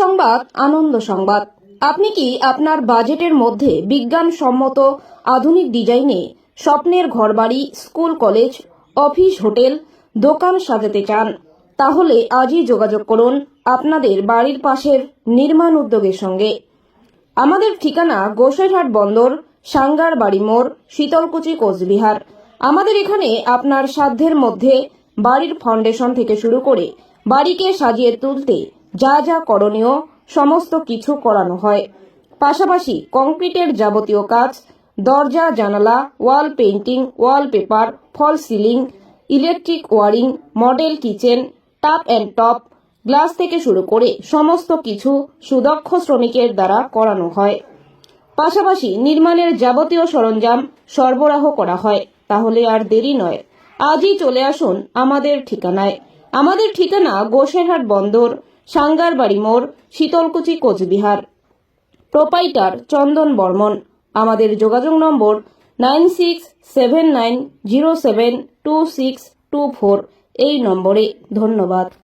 সংবাদ, আনন্দ সংবাদ। আপনি কি আপনার বাজেটের মধ্যে বিজ্ঞানসম্মত আধুনিক ডিজাইনে স্বপ্নের ঘরবাড়ি, স্কুল, কলেজ, অফিস, হোটেল, দোকান সাজাতে চান? তাহলে আজই যোগাযোগ করুন আপনাদের বাড়ির পাশের নির্মাণ উদ্যোগের সঙ্গে। আমাদের ঠিকানা গোসাইরহাট বন্দর, সাঙ্গার বাড়ি মোড়, শীতলকুচি, কোচবিহার। আমাদের এখানে আপনার সাধ্যের মধ্যে বাড়ির ফাউন্ডেশন থেকে শুরু করে বাড়িকে সাজিয়ে তুলতে যা যা করণীয়, সমস্ত কিছু করানো হয়। পাশাপাশি কংক্রিটের যাবতীয় কাজ, দরজা, জানালা, wall painting wallpaper fall ceiling, electric wiring, model kitchen tap and top glass থেকে শুরু করে সমস্ত কিছু সুদক্ষ শ্রমিকের দ্বারা করানো হয়। পাশাপাশি নির্মাণের যাবতীয় সরঞ্জাম সরবরাহ করা হয়, তাহলে আর দেরি নয়। আজই চলে আসুন আমাদের ঠিকানায়। আমাদের ঠিকানা গোসেরহাট বন্দর সাঙ্গারবাড়ি মোড়, শীতলকুচি, কোচবিহার। প্রোপাইটার চন্দন বর্মন। আমাদের যোগাযোগ number nine six seven nine zero seven two six two four. এই নম্বরে ধন্যবাদ।